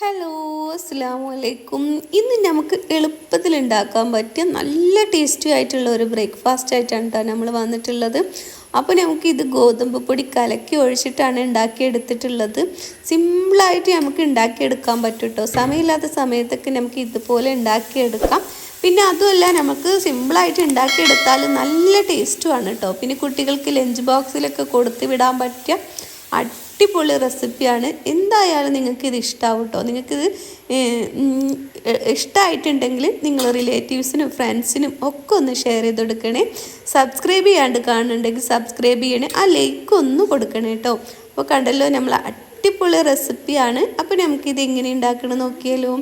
Hello അസ്സാം വലൈക്കും ഇന്ന് നമുക്ക് എളുപ്പത്തിൽ ഉണ്ടാക്കാൻ പറ്റിയ നല്ല ടേസ്റ്റി ആയിട്ടുള്ള ഒരു ബ്രേക്ക്ഫാസ്റ്റ് ആയിട്ടാണ് കേട്ടോ നമ്മൾ വന്നിട്ടുള്ളത്. അപ്പോൾ നമുക്ക് ഇത് ഗോതമ്പ് പൊടി കലക്കി ഒഴിച്ചിട്ടാണ് ഉണ്ടാക്കിയെടുത്തിട്ടുള്ളത്. സിമ്പിളായിട്ട് നമുക്ക് ഉണ്ടാക്കിയെടുക്കാൻ പറ്റും കേട്ടോ സമയമില്ലാത്ത സമയത്തൊക്കെ നമുക്ക് ഇതുപോലെ ഉണ്ടാക്കിയെടുക്കാം. പിന്നെ അതുമല്ല നമുക്ക് സിമ്പിളായിട്ട് ഉണ്ടാക്കിയെടുത്താൽ നല്ല ടേസ്റ്റുമാണ് കേട്ടോ പിന്നെ കുട്ടികൾക്ക് ലഞ്ച് ബോക്സിലൊക്കെ കൊടുത്ത് വിടാൻ പറ്റിയ അടിപൊളി റെസിപ്പിയാണ്. എന്തായാലും നിങ്ങൾക്കിത് ഇഷ്ടമാവും കേട്ടോ നിങ്ങൾക്കിത് ഇഷ്ടമായിട്ടുണ്ടെങ്കിൽ നിങ്ങൾ റിലേറ്റീവ്സിനും ഫ്രണ്ട്സിനും ഒക്കെ ഒന്ന് ഷെയർ ചെയ്ത് കൊടുക്കണേ. സബ്സ്ക്രൈബ് ചെയ്യാണ്ട് കാണുന്നുണ്ടെങ്കിൽ സബ്സ്ക്രൈബ് ചെയ്യണേ. ആ ലൈക്ക് ഒന്ന് കൊടുക്കണേ കേട്ടോ അപ്പോൾ കണ്ടല്ലോ നമ്മൾ അടിപൊളി റെസിപ്പിയാണ്. അപ്പോൾ നമുക്കിത് എങ്ങനെ ഉണ്ടാക്കണം നോക്കിയാലോ.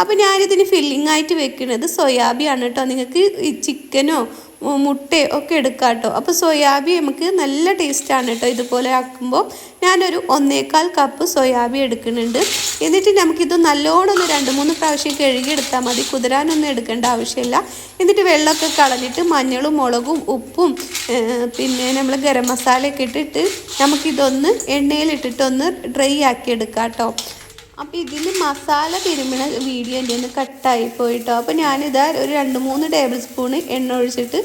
അപ്പോൾ ഞാനിതിന് ഫില്ലിംഗ് ആയിട്ട് വെക്കുന്നത് സോയാബിയാണ് കേട്ടോ നിങ്ങൾക്ക് ചിക്കനോ മുട്ടയോ ഒക്കെ എടുക്കാം കേട്ടോ അപ്പോൾ സോയാബി നമുക്ക് നല്ല ടേസ്റ്റാണ് കേട്ടോ ഇതുപോലെ ആക്കുമ്പോൾ ഞാനൊരു ഒന്നേകാൽ കപ്പ് സോയാബി എടുക്കുന്നുണ്ട്. എന്നിട്ട് നമുക്കിത് നല്ലോണം ഒന്ന് രണ്ട് മൂന്ന് പ്രാവശ്യം കഴുകിയെടുത്താൽ മതി. കുതിരാനൊന്നും എടുക്കേണ്ട ആവശ്യമില്ല. എന്നിട്ട് വെള്ളമൊക്കെ കളഞ്ഞിട്ട് മഞ്ഞളും മുളകും ഉപ്പും പിന്നെ നമ്മൾ ഗരം മസാലയൊക്കെ ഇട്ടിട്ട് നമുക്കിതൊന്ന് എണ്ണയിലിട്ടിട്ടൊന്ന് ഡ്രൈ ആക്കി എടുക്കാം കേട്ടോ അപ്പോൾ ഇതിൽ മസാല തിരുമണ വീഡിയോ എന്റെ ഒന്ന് കട്ടായി പോയിട്ടോ. അപ്പോൾ ഞാനിതാ ഒരു രണ്ട് മൂന്ന് ടേബിൾ സ്പൂൺ എണ്ണ ഒഴിച്ചിട്ട്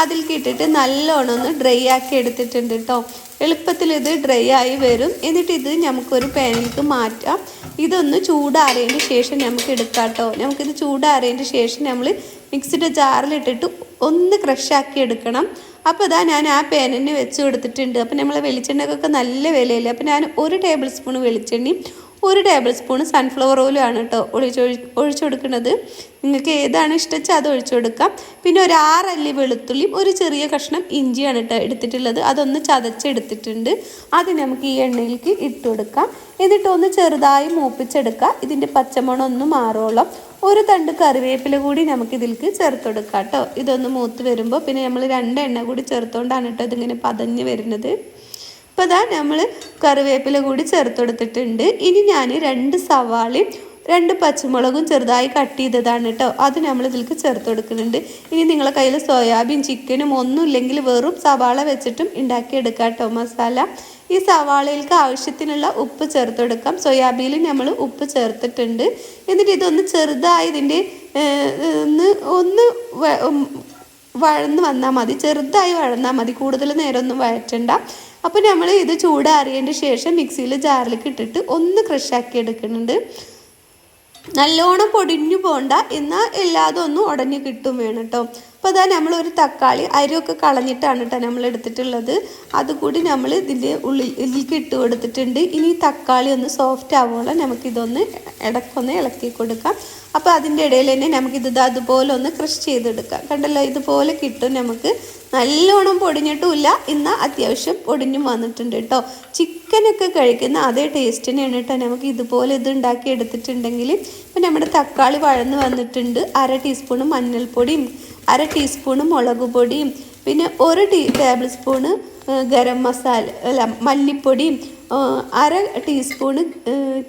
അതിലേക്ക് ഇട്ടിട്ട് നല്ലോണം ഒന്ന് ഡ്രൈ ആക്കി എടുത്തിട്ടുണ്ട് കേട്ടോ എളുപ്പത്തിൽ ഇത് ഡ്രൈ ആയി വരും. എന്നിട്ട് ഇത് നമുക്കൊരു പാനിലേക്ക് മാറ്റാം. ഇതൊന്ന് ചൂടാറിയതിന് ശേഷം നമുക്ക് എടുക്കാം കേട്ടോ നമുക്കിത് ചൂടാറിയതിന് ശേഷം നമ്മൾ മിക്സിയുടെ ജാറിലിട്ടിട്ട് ഒന്ന് ക്രഷാക്കി എടുക്കണം. അപ്പോൾ ഇതാ ഞാൻ ആ പാനിന് വെച്ച് കൊടുത്തിട്ടുണ്ട്. അപ്പോൾ നമ്മളെ വെളിച്ചെണ്ണക്കൊക്കെ നല്ല വിലയില്ല? അപ്പോൾ ഞാൻ ഒരു ടേബിൾ സ്പൂൺ വെളിച്ചെണ്ണയും ഒരു ടേബിൾ സ്പൂൺ സൺഫ്ലവർ ഓയിലാണ് കേട്ടോ ഒഴിച്ചൊഴി ഒഴിച്ചു കൊടുക്കുന്നത്. നിങ്ങൾക്ക് ഏതാണ് ഇഷ്ടച്ചാൽ അത് ഒഴിച്ചു കൊടുക്കാം. പിന്നെ ഒരു ആറല്ലി വെളുത്തുള്ളിയും ഒരു ചെറിയ കഷ്ണം ഇഞ്ചിയാണ് കേട്ടോ എടുത്തിട്ടുള്ളത്. അതൊന്ന് ചതച്ചെടുത്തിട്ടുണ്ട്. അത് നമുക്ക് ഈ എണ്ണയിലേക്ക് ഇട്ട് കൊടുക്കാം. എന്നിട്ട് ഒന്ന് ചെറുതായി മൂപ്പിച്ചെടുക്കാം ഇതിന്റെ പച്ചമണം ഒന്ന് മാറോളം. ഒരു തണ്ട് കറിവേപ്പില കൂടി നമുക്ക് ഇതിലേക്ക് ചേർത്ത് കൊടുക്കാം കേട്ടോ. ഇതൊന്ന് മൂത്ത് വരുമ്പോൾ പിന്നെ നമ്മൾ രണ്ട് എണ്ണ കൂടി ചേർത്തുകൊണ്ടാണ് കേട്ടോ ഇതിങ്ങനെ പതഞ്ഞ് വരുന്നത്. അപ്പോൾ നമ്മൾ കറിവേപ്പില കൂടി ചേർത്ത് കൊടുത്തിട്ടുണ്ട് ഇനി ഞാൻ രണ്ട് സവാളയും രണ്ട് പച്ചമുളകും ചെറുതായി കട്ട് ചെയ്തതാണ് കേട്ടോ അത് നമ്മൾ ഇതിലേക്ക് ചേർത്ത് കൊടുക്കുന്നുണ്ട് ഇനി നിങ്ങളെ കയ്യിൽ സോയാബീൻ ചിക്കനും ഒന്നും ഇല്ലെങ്കിൽ വെറും സവാള വെച്ചിട്ടും ഉണ്ടാക്കിയെടുക്കാം കേട്ടോ മസാല. ഈ സവാളയിലേക്ക് ആവശ്യത്തിനുള്ള ഉപ്പ് ചേർത്ത് കൊടുക്കാം സോയാബീനിൽ നമ്മൾ ഉപ്പ് ചേർത്തിട്ടുണ്ട്. എന്നിട്ട് ഇതൊന്ന് ചെറുതായി ഇതിന്റെ ഒന്ന് ഒന്ന് വഴന്ന് വന്നാൽ മതി. ചെറുതായി വഴന്നാൽ മതി. കൂടുതൽ നേരമൊന്നും വഴറ്റണ്ട. അപ്പോൾ നമ്മൾ ഇത് ചൂടാറിയതിന്റെ ശേഷം മിക്സിയിൽ ജാറിലേക്ക് ഇട്ടിട്ട് ഒന്ന് ക്രഷാക്കി എടുക്കുന്നുണ്ട്. നല്ലോണം പൊടിഞ്ഞു പോണ്ട എന്നാൽ എല്ലാതും ഒന്നും ഉടഞ്ഞു കിട്ടും വേണം കേട്ടോ അപ്പോൾ അതാ നമ്മളൊരു തക്കാളി അരിയൊക്കെ കളഞ്ഞിട്ടാണ് കേട്ടോ നമ്മൾ എടുത്തിട്ടുള്ളത് അതുകൂടി നമ്മൾ ഇതിന്റെ ഉള്ളിൽ ഇട്ട് കൊടുത്തിട്ടുണ്ട്. ഇനി തക്കാളി ഒന്ന് സോഫ്റ്റ് ആവുമ്പോൾ നമുക്കിതൊന്ന് ഇടക്കൊന്ന് ഇളക്കി കൊടുക്കാം. അപ്പോൾ അതിന്റെ ഇടയിൽ തന്നെ നമുക്കിത് അതുപോലെ ഒന്ന് ക്രഷ് ചെയ്തെടുക്കാം. കണ്ടല്ലോ ഇതുപോലെ കിട്ടും നമുക്ക്. നല്ലോണം പൊടിഞ്ഞിട്ടുമില്ല. എന്നാൽ അത്യാവശ്യം പൊടിഞ്ഞും വന്നിട്ടുണ്ട് കേട്ടോ. ചിക്കനൊക്കെ കഴിക്കുന്ന അതേ ടേസ്റ്റിനാണ് കേട്ടോ നമുക്ക് ഇതുപോലെ ഇത് ഉണ്ടാക്കി എടുത്തിട്ടുണ്ടെങ്കിൽ. ഇപ്പം നമ്മുടെ തക്കാളി വഴന്ന് വന്നിട്ടുണ്ട്. അര ടീസ്പൂണ് മഞ്ഞൾപ്പൊടിയും അര ടീസ്പൂണ് മുളക് പൊടിയും പിന്നെ ഒരു tea table spoon garam masala അല്ല മല്ലിപ്പൊടിയും അര ടീസ്പൂണ്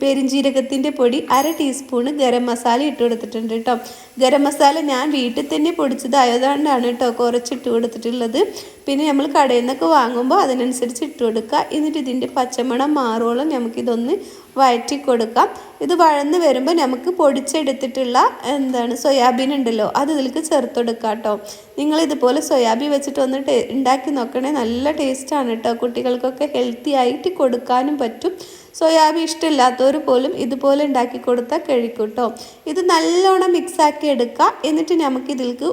പെരിഞ്ജീരകത്തിന്റെ പൊടി അര ടീസ്പൂണ് ഗരം മസാല ഇട്ട് കൊടുത്തിട്ടുണ്ട് കേട്ടോ ഗരം മസാല ഞാൻ വീട്ടിൽ തന്നെ പൊടിച്ചതായതുകൊണ്ടാണ് കേട്ടോ കുറച്ചിട്ട് കൊടുത്തിട്ടുള്ളത്. പിന്നെ നമ്മൾ കടയിൽ നിന്നൊക്കെ വാങ്ങുമ്പോൾ അതിനനുസരിച്ച് ഇട്ട് കൊടുക്കുക. എന്നിട്ട് ഇതിന്റെ പച്ചമണം മാറോളം നമുക്കിതൊന്ന് വഴറ്റി കൊടുക്കാം. ഇത് വഴന്ന് വരുമ്പോൾ നമുക്ക് പൊടിച്ചെടുത്തിട്ടുള്ള എന്താണ് സോയാബീൻ ഉണ്ടല്ലോ അത് ഇതിലേക്ക് ചേർത്ത് കൊടുക്കുക കേട്ടോ നിങ്ങൾ ഇതുപോലെ സോയാബീൻ വെച്ചിട്ട് ഒന്ന് ഉണ്ടാക്കി നോക്കണേ. നല്ല ടേസ്റ്റാണ് കേട്ടോ കുട്ടികൾക്കൊക്കെ ഹെൽത്തി ആയിട്ട് കൊടുക്കാനും പറ്റും. സോയാബീൻ ഇഷ്ടമില്ലാത്തവർ പോലും ഇതുപോലെ ഉണ്ടാക്കി കൊടുത്താൽ കഴിക്കും കേട്ടോ ഇത് നല്ലോണം മിക്സാക്കി എടുക്കുക എന്നിട്ട് നമുക്ക് ഇതിൽക്ക്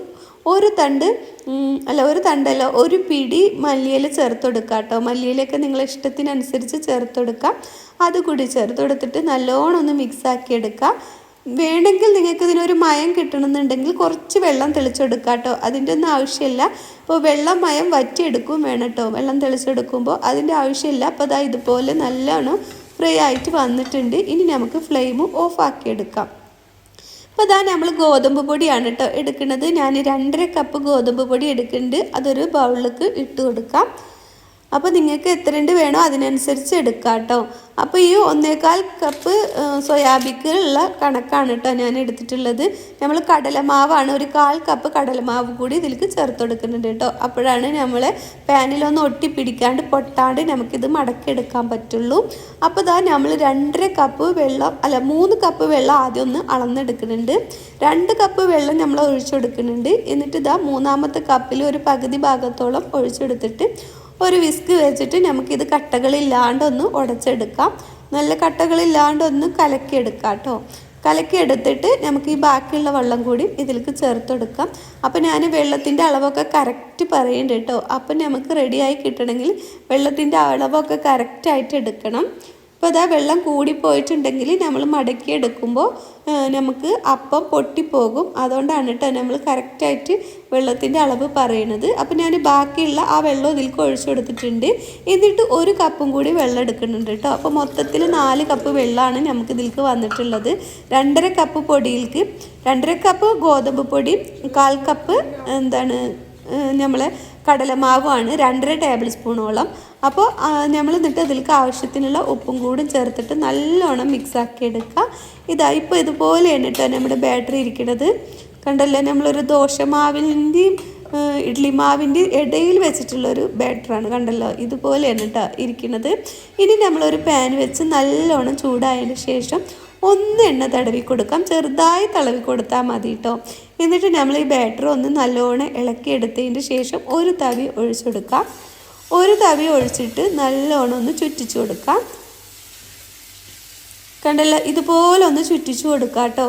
ഒരു തണ്ട് അല്ല ഒരു തണ്ടല്ല ഒരു പിടി മല്ലിയില ചേർത്ത് കൊടുക്കുക കേട്ടോ. മല്ലിയിലൊക്കെ നിങ്ങളെ ഇഷ്ടത്തിനനുസരിച്ച് ചേർത്ത് കൊടുക്കാം അതുകൂടി ചേർത്തെടുത്തിട്ട് നല്ലോണം ഒന്ന് മിക്സാക്കി എടുക്കുക വേണമെങ്കിൽ നിങ്ങൾക്ക് ഇതിനൊരു മയം കിട്ടണമെന്നുണ്ടെങ്കിൽ കുറച്ച് വെള്ളം തെളിച്ചെടുക്കുക കേട്ടോ. അതിന്റെ ഒന്നും ആവശ്യമില്ല. അപ്പോൾ വെള്ളം മയം വറ്റിയെടുക്കും വേണം കേട്ടോ. വെള്ളം തെളിച്ചെടുക്കുമ്പോൾ അതിന്റെ ആവശ്യമില്ല. അപ്പോൾ അതാ ഇതുപോലെ നല്ലോണം ഫ്രൈ ആയിട്ട് വന്നിട്ടുണ്ട്. ഇനി നമുക്ക് ഫ്ലെയിം ഓഫ് ആക്കി എടുക്കാം അപ്പോൾ അതാ നമ്മൾ ഗോതമ്പ് പൊടിയാണ് കേട്ടോ എടുക്കുന്നത്. ഞാൻ രണ്ടര കപ്പ് ഗോതമ്പ് പൊടി എടുക്കുന്നുണ്ട്. അതൊരു ബൗളിലേക്ക് ഇട്ട് കൊടുക്കാം. അപ്പോൾ നിങ്ങൾക്ക് എത്ര ഉണ്ട് വേണോ അതിനനുസരിച്ച് എടുക്കാം കേട്ടോ അപ്പോൾ ഈ ഒന്നേകാൽ കപ്പ് സോയാബിക്കുള്ള കണക്കാണ് കേട്ടോ ഞാൻ എടുത്തിട്ടുള്ളത്. നമ്മൾ കടലമാവാണ് ഒരു കാൽ കപ്പ് കടലമാവ് കൂടി ഇതിലേക്ക് ചേർത്ത് കൊടുക്കുന്നുണ്ട് കേട്ടോ. അപ്പോഴാണ് നമ്മൾ പാനിലൊന്ന് ഒട്ടിപ്പിടിക്കാണ്ട് പൊട്ടാണ്ട് നമുക്കിത് മടക്കിയെടുക്കാൻ പറ്റുള്ളൂ. അപ്പോൾ ഇതാ നമ്മൾ രണ്ടര കപ്പ് വെള്ളം അല്ല മൂന്ന് കപ്പ് വെള്ളം ആദ്യം ഒന്ന് അളന്നെടുക്കുന്നുണ്ട്. രണ്ട് കപ്പ് വെള്ളം നമ്മൾ ഒഴിച്ചെടുക്കുന്നുണ്ട് എന്നിട്ട് ഇതാ മൂന്നാമത്തെ കപ്പിൽ ഒരു പകുതി ഭാഗത്തോളം ഒഴിച്ചെടുത്തിട്ട് ഒരു വിസ്ക് വെച്ചിട്ട് നമുക്കിത് കട്ടകളില്ലാണ്ടൊന്ന് ഉടച്ചെടുക്കാം. നല്ല കട്ടകളില്ലാണ്ടൊന്ന് കലക്കിയെടുക്കാം കേട്ടോ കലക്കിയെടുത്തിട്ട് നമുക്ക് ഈ ബാക്കിയുള്ള വെള്ളം കൂടി ഇതിലേക്ക് ചേർത്തെടുക്കാം. അപ്പോൾ ഞാൻ വെള്ളത്തിന്റെ അളവൊക്കെ കറക്റ്റ് പറയുന്നുണ്ട് കേട്ടോ അപ്പം നമുക്ക് റെഡിയായി കിട്ടണമെങ്കിൽ വെള്ളത്തിന്റെ അളവൊക്കെ കറക്റ്റായിട്ട് എടുക്കണം. അപ്പോൾ അതാ വെള്ളം കൂടിപ്പോയിട്ടുണ്ടെങ്കിൽ നമ്മൾ മടക്കി എടുക്കുമ്പോൾ നമുക്ക് അപ്പം പൊട്ടിപ്പോകും. അതുകൊണ്ടാണ് കേട്ടോ നമ്മൾ കറക്റ്റായിട്ട് വെള്ളത്തിന്റെ അളവ് പറയണത്. അപ്പോൾ ഞാൻ ബാക്കിയുള്ള ആ വെള്ളം ഇതിൽ ഒഴിച്ചു കൊടുത്തിട്ടുണ്ട്. എന്നിട്ട് ഒരു കപ്പും കൂടി വെള്ളം എടുക്കുന്നുണ്ട് കേട്ടോ അപ്പോൾ മൊത്തത്തിൽ നാല് കപ്പ് വെള്ളമാണ് നമുക്ക് ഇതിൽ വന്നിട്ടുള്ളത്. രണ്ടര കപ്പ് പൊടിയിലേക്ക് രണ്ടര കപ്പ് ഗോതമ്പ് പൊടി കാൽ കപ്പ് എന്താണ് നമ്മളെ കടലമാവാണ് രണ്ടര ടേബിൾ സ്പൂണോളം. അപ്പോൾ നമ്മൾ എന്നിട്ട് അതിലേക്ക് ആവശ്യത്തിനുള്ള ഉപ്പും കൂടും ചേർത്തിട്ട് നല്ലോണം മിക്സ് ആക്കി എടുക്കുക ഇതാ ഇപ്പോൾ ഇതുപോലെയാണ് കേട്ടോ നമ്മുടെ ബാറ്ററി ഇരിക്കുന്നത് കണ്ടല്ലോ നമ്മളൊരു ദോശമാവിന്റെയും ഇഡ്ലി മാവിന്റെ ഇടയിൽ വെച്ചിട്ടുള്ളൊരു ബാറ്ററാണ് കണ്ടല്ലോ ഇതുപോലെയാണ് കേട്ടോ ഇരിക്കുന്നത് ഇനി നമ്മളൊരു പാൻ വെച്ച് നല്ലോണം ചൂടായതിന് ശേഷം ഒന്ന് എണ്ണ തടവി കൊടുക്കാം. ചെറുതായി തളവി കൊടുത്താൽ മതി കേട്ടോ എന്നിട്ട് നമ്മൾ ഈ ബാറ്റർ ഒന്ന് നല്ലോണം ഇളക്കി എടുത്തതിന് ശേഷം ഒരു തവി ഒഴിച്ചെടുക്കാം. ഒരു തവി ഒഴിച്ചിട്ട് നല്ലോണം ഒന്ന് ചുറ്റിച്ചു കൊടുക്കാം. കണ്ടല്ലോ ഇതുപോലെ ഒന്ന് ചുറ്റിച്ചു കൊടുക്കാം കേട്ടോ.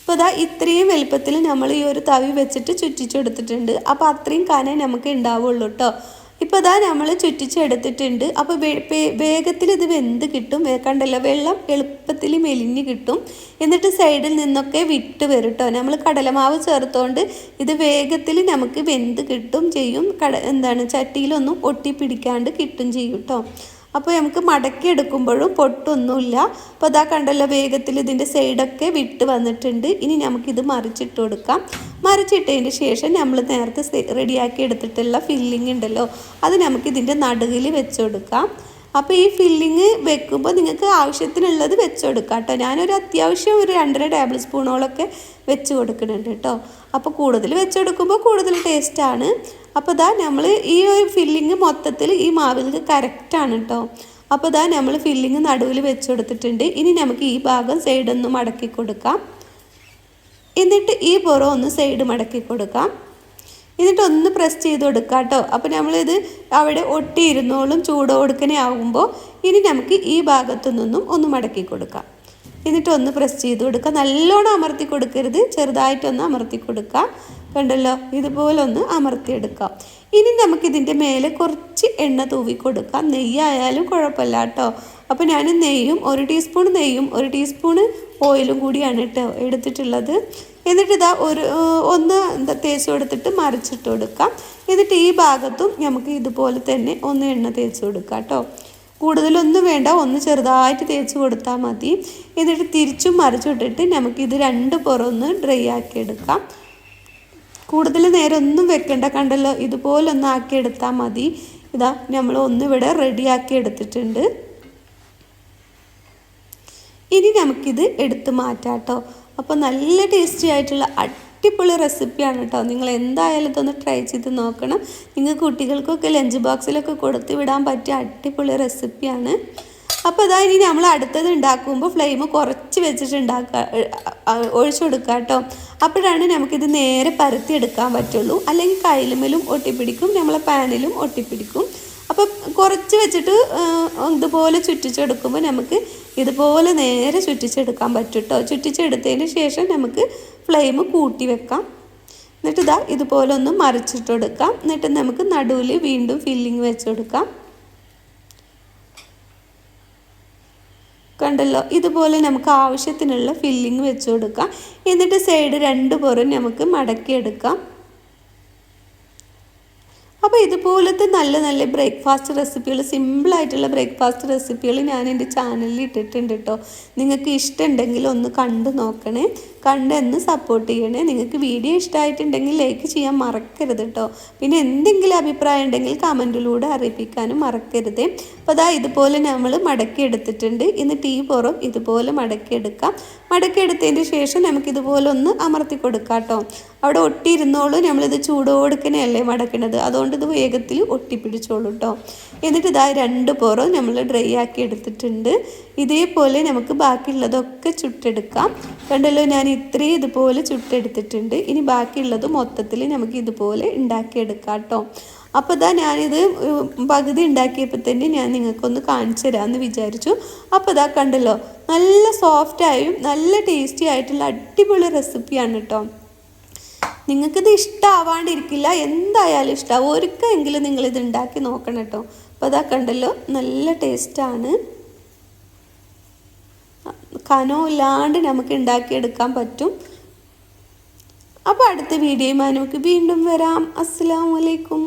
അപ്പോൾ ഇതാ ഇത്രയും വലുപ്പത്തിൽ നമ്മൾ ഈ ഒരു തവി വെച്ചിട്ട് ചുറ്റിച്ചു കൊടുത്തിട്ടുണ്ട്. അപ്പോൾ അത്രയും കനേ നമുക്ക് ഉണ്ടാവുള്ളൂ കേട്ടോ. ഇപ്പോൾ ഇതാ നമ്മൾ ചുറ്റിച്ചെടുത്തിട്ടുണ്ട്. അപ്പോൾ വേഗത്തിൽ ഇത് വെന്ത് കിട്ടും. കണ്ടല്ലോ വെള്ളം എളുപ്പത്തിൽ മെലിഞ്ഞ് കിട്ടും. എന്നിട്ട് സൈഡിൽ നിന്നൊക്കെ വിട്ട് വരും കേട്ടോ നമ്മൾ കടലമാവ് ചേർത്തോണ്ട് ഇത് വേഗത്തിൽ നമുക്ക് വെന്ത് കിട്ടും ചെയ്യും. കട എന്താണ് ചട്ടിയിലൊന്നും ഒട്ടിപ്പിടിക്കാണ്ട് കിട്ടും ചെയ്യും കേട്ടോ അപ്പോൾ നമുക്ക് മടക്കി എടുക്കുമ്പോഴും പൊട്ടൊന്നുമില്ല. അപ്പോൾ അതാ കണ്ടല്ലോ വേഗത്തിൽ ഇതിന്റെ സൈഡൊക്കെ വിട്ട് വന്നിട്ടുണ്ട്. ഇനി നമുക്കിത് മറിച്ചിട്ട് കൊടുക്കാം. മറിച്ചിട്ടതിന് ശേഷം നമ്മൾ നേരത്തെ റെഡിയാക്കി എടുത്തിട്ടുള്ള ഫില്ലിംഗ് ഉണ്ടല്ലോ. അത് നമുക്കിതിന്റെ നടുകിൽ വെച്ച് കൊടുക്കാം. അപ്പോൾ ഈ ഫില്ലിങ് വെക്കുമ്പോൾ നിങ്ങൾക്ക് ആവശ്യത്തിനുള്ളത് വെച്ച് കൊടുക്കാം കേട്ടോ ഞാനൊരു അത്യാവശ്യം ഒരു രണ്ടര ടേബിൾ സ്പൂണോളൊക്കെ വെച്ച് കൊടുക്കുന്നുണ്ട് കേട്ടോ അപ്പോൾ കൂടുതൽ വെച്ച് കൊടുക്കുമ്പോൾ കൂടുതൽ ടേസ്റ്റാണ് അപ്പോൾ ഇതാ നമ്മൾ ഈ ഒരു ഫില്ലിങ് മൊത്തത്തിൽ ഈ മാവിലേക്ക് കറക്റ്റാണ് കേട്ടോ അപ്പോൾ ഇതാ നമ്മൾ ഫില്ലിങ് നടുവിൽ വെച്ച് കൊടുത്തിട്ടുണ്ട് ഇനി നമുക്ക് ഈ ഭാഗം സൈഡൊന്ന് മടക്കി കൊടുക്കാം. എന്നിട്ട് ഈ പുറം ഒന്ന് സൈഡ് മടക്കി കൊടുക്കാം. എന്നിട്ട് ഒന്ന് പ്രസ് ചെയ്ത് കൊടുക്കുക കേട്ടോ അപ്പോൾ നമ്മളിത് അവിടെ ഒട്ടിയിരുന്നോളും ചൂട് കൊടുക്കണേ ആകുമ്പോൾ ഇനി നമുക്ക് ഈ ഭാഗത്തു നിന്നും ഒന്ന് മടക്കി കൊടുക്കാം. എന്നിട്ട് ഒന്ന് പ്രസ് ചെയ്ത് കൊടുക്കുക നല്ലോണം അമർത്തി കൊടുക്കരുത്. ചെറുതായിട്ടൊന്ന് അമർത്തി കൊടുക്കുക കണ്ടല്ലോ? ഇതുപോലെ ഒന്ന് അമർത്തിയെടുക്കാം. ഇനി നമുക്കിതിന്റെ മേലെ കുറച്ച് എണ്ണ തൂവി കൊടുക്കാം. നെയ്യായാലും കുഴപ്പമില്ല കേട്ടോ അപ്പോൾ ഞാൻ നെയ്യും ഒരു ടീസ്പൂൺ നെയ്യും ഒരു ടീസ്പൂൺ ഓയിലും കൂടിയാണ് കേട്ടോ എടുത്തിട്ടുള്ളത്. എന്നിട്ട് ഇതാ ഒരു ഒന്ന് എന്താ തേച്ച് കൊടുത്തിട്ട് മറിച്ചിട്ട് കൊടുക്കാം. എന്നിട്ട് ഈ ഭാഗത്തും നമുക്ക് ഇതുപോലെ തന്നെ ഒന്ന് എണ്ണ തേച്ച് കൊടുക്കാം കേട്ടോ കൂടുതലൊന്നും വേണ്ട ഒന്ന് ചെറുതായിട്ട് തേച്ച് കൊടുത്താൽ മതി. എന്നിട്ട് തിരിച്ചും മറിച്ചിട്ടിട്ട് ഇത് രണ്ട് പുറമൊന്ന് ഡ്രൈ ആക്കി എടുക്കാം. കൂടുതൽ നേരം ഒന്നും വെക്കേണ്ട കണ്ടല്ലോ? ഇതുപോലെ ഒന്ന് ആക്കി എടുത്താൽ മതി. ഇതാ നമ്മൾ ഒന്നിവിടെ ആക്കി എടുത്തിട്ടുണ്ട്. ഇനി നമുക്കിത് എടുത്ത് മാറ്റാം കേട്ടോ അപ്പോൾ നല്ല ടേസ്റ്റി ആയിട്ടുള്ള അടിപൊളി റെസിപ്പിയാണ് കേട്ടോ നിങ്ങൾ എന്തായാലും ഇതൊന്ന് ട്രൈ ചെയ്ത് നോക്കണം. നിങ്ങൾ കുട്ടികൾക്കൊക്കെ ലഞ്ച് ബോക്സിലൊക്കെ കൊടുത്ത് വിടാൻ പറ്റിയ അടിപൊളി റെസിപ്പിയാണ് അപ്പോൾ അതാ ഇനി നമ്മൾ അടുത്തത് ഉണ്ടാക്കുമ്പോൾ ഫ്ലെയിം കുറച്ച് വെച്ചിട്ട് ഉണ്ടാക്കുക ഒഴിച്ചു കൊടുക്കുക കേട്ടോ അപ്പോഴാണ് നമുക്കിത് നേരെ പരത്തി എടുക്കാൻ പറ്റുള്ളൂ. അല്ലെങ്കിൽ കയ്യിലുമേലും ഒട്ടിപ്പിടിക്കും നമ്മളെ പാനിലും ഒട്ടിപ്പിടിക്കും. അപ്പോൾ കുറച്ച് വെച്ചിട്ട് ഇതുപോലെ ചുറ്റിച്ചെടുക്കുമ്പോൾ നമുക്ക് ഇതുപോലെ നേരെ ചുറ്റിച്ചെടുക്കാൻ പറ്റും കേട്ടോ ചുറ്റിച്ചെടുത്തതിന് ശേഷം നമുക്ക് ഫ്ലെയിം കൂട്ടി വെക്കാം. എന്നിട്ട് ഇതാ ഇതുപോലെ ഒന്ന് മറിച്ചിട്ട് കൊടുക്കാം. എന്നിട്ട് നമുക്ക് നടുവിൽ വീണ്ടും ഫില്ലിങ് വെച്ച് കൊടുക്കാം. കണ്ടല്ലോ? ഇതുപോലെ നമുക്ക് ആവശ്യത്തിനുള്ള ഫില്ലിങ് വെച്ച് കൊടുക്കാം. എന്നിട്ട് സൈഡ് രണ്ട് പുറം നമുക്ക് മടക്കിയെടുക്കാം. അപ്പോൾ ഇതുപോലത്തെ നല്ല നല്ല ബ്രേക്ക്ഫാസ്റ്റ് റെസിപ്പികൾ സിമ്പിളായിട്ടുള്ള ബ്രേക്ക്ഫാസ്റ്റ് റെസിപ്പികൾ ഞാൻ എന്റെ ചാനലിൽ ഇട്ടിട്ടുണ്ട് കേട്ടോ നിങ്ങൾക്ക് ഇഷ്ടമുണ്ടെങ്കിൽ ഒന്ന് കണ്ടു നോക്കണേ. കണ്ടെന്ന് സപ്പോർട്ട് ചെയ്യണേ. നിങ്ങൾക്ക് വീഡിയോ ഇഷ്ടമായിട്ടുണ്ടെങ്കിൽ ലൈക്ക് ചെയ്യാൻ മറക്കരുത് കേട്ടോ പിന്നെ എന്തെങ്കിലും അഭിപ്രായം ഉണ്ടെങ്കിൽ കമന്റിലൂടെ അറിയിപ്പിക്കാനും മറക്കരുത്. അപ്പോൾ അതാ ഇതുപോലെ നമ്മൾ മടക്കി എടുത്തിട്ടുണ്ട്. ഇന്ന് ടീ പുറം. ഇതുപോലെ മടക്കി എടുക്കാം. മടക്കി എടുത്തതിന് ശേഷം നമുക്ക് ഇതുപോലെ ഒന്ന് അമർത്തി കൊടുക്കാം കേട്ടോ അവിടെ ഒട്ടിയിരുന്നോളൂ. നമ്മളിത് ചൂടോടുക്കനെയല്ലേ മടക്കണത്. അതുകൊണ്ട് ഇത് വേഗത്തിൽ ഒട്ടിപ്പിടിച്ചോളൂ കേട്ടോ എന്നിട്ട് ഇതാ രണ്ട് പുറം നമ്മൾ ഡ്രൈ ആക്കി എടുത്തിട്ടുണ്ട്. ഇതേപോലെ നമുക്ക് ബാക്കിയുള്ളതൊക്കെ ചുട്ടെടുക്കാം. കണ്ടല്ലോ ഞാൻ ഇത്രയും ഇതുപോലെ ചുട്ടെടുത്തിട്ടുണ്ട്. ഇനി ബാക്കിയുള്ളത് മൊത്തത്തിൽ നമുക്ക് ഇതുപോലെ ഉണ്ടാക്കിയെടുക്കാം കേട്ടോ അപ്പോൾ ഇതാ ഞാനിത് പകുതി ഉണ്ടാക്കിയപ്പോൾ തന്നെ ഞാൻ നിങ്ങൾക്കൊന്ന് കാണിച്ചു തരാമെന്ന് വിചാരിച്ചു. അപ്പോൾ ഇതാ കണ്ടല്ലോ നല്ല സോഫ്റ്റായും നല്ല ടേസ്റ്റി ആയിട്ടുള്ള അടിപൊളി റെസിപ്പിയാണ് കേട്ടോ നിങ്ങൾക്കിത് ഇഷ്ടമാവാണ്ടിരിക്കില്ല എന്തായാലും ഇഷ്ടമാവും ഒരിക്കലെങ്കിലും നിങ്ങളിത് ഉണ്ടാക്കി നോക്കണം കേട്ടോ അപ്പോൾ അതാ കണ്ടല്ലോ നല്ല ടേസ്റ്റാണ് കനമില്ലാണ്ട് നമുക്ക് ഉണ്ടാക്കിയെടുക്കാൻ പറ്റും. അപ്പോൾ അടുത്ത വീഡിയോയുമായി നമുക്ക് വീണ്ടും വരാം. അസ്സാം വലൈക്കും